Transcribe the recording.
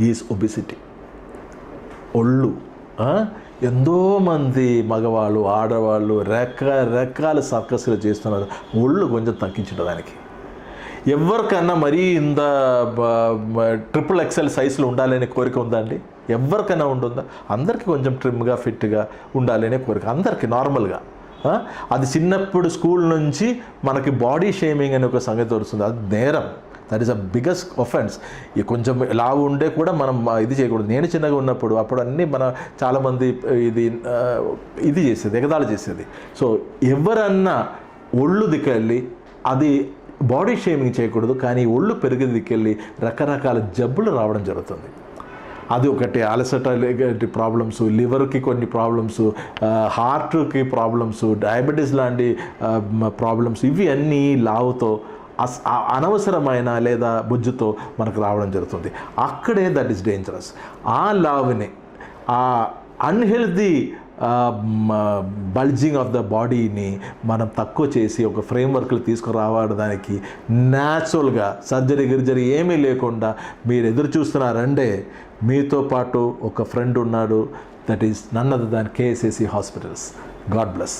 Is obesity ఒళ్ళు ఎంతోమంది మగవాళ్ళు ఆడవాళ్ళు రకరకాల సర్కస్లు చేస్తున్నారు. ఒళ్ళు కొంచెం తగ్గించడానికి ఎవరికన్నా మరీ ఇంత ట్రిపుల్ ఎక్సెల్ సైజులో ఉండాలనే కోరిక ఉందా అండి? ఎవరికైనా ఉంటుందా? అందరికీ కొంచెం ట్రిమ్గా ఫిట్గా ఉండాలనే కోరిక. అందరికీ నార్మల్గా అది చిన్నప్పుడు స్కూల్ నుంచి మనకి బాడీ షేమింగ్ అనే ఒక సంగతి వస్తుంది. అది నేరం. That is a biggest offence కొంచెం లావు ఉండే కూడా మనం ఇది చేయకూడదు. నేను చిన్నగా ఉన్నప్పుడు అప్పుడు అన్నీ మన చాలామంది ఇది ఇది చేసేది ఎగదాలు చేసేది. సో ఎవరన్నా ఒళ్ళు దికెళ్ళి అది బాడీ షేమింగ్ చేయకూడదు కానీ ఒళ్ళు పెరిగి దిక్కెళ్ళి రకరకాల జబ్బులు రావడం జరుగుతుంది. అది ఒకటి అలసట ప్రాబ్లమ్స్ లివర్కి కొన్ని ప్రాబ్లమ్స్ హార్ట్కి ప్రాబ్లమ్స్ డయాబెటీస్ లాంటి ప్రాబ్లమ్స్ ఇవి అన్నీ లావుతో అనవసరమైన లేదా బుజ్జుతో మనకు రావడం జరుగుతుంది. అక్కడే దట్ ఈస్ డేంజరస్ ఆ లావుని ఆ అన్హెల్దీ బల్జింగ్ ఆఫ్ ద బాడీని మనం తక్కువ చేసి ఒక ఫ్రేమ్వర్క్లు తీసుకురావడానికి న్యాచురల్గా సర్జరీ గిర్జరీ ఏమీ లేకుండా మీరు ఎదురు చూస్తున్నారంటే మీతో పాటు ఒక ఫ్రెండ్ ఉన్నాడు. That is none other than KSAC hospitals God bless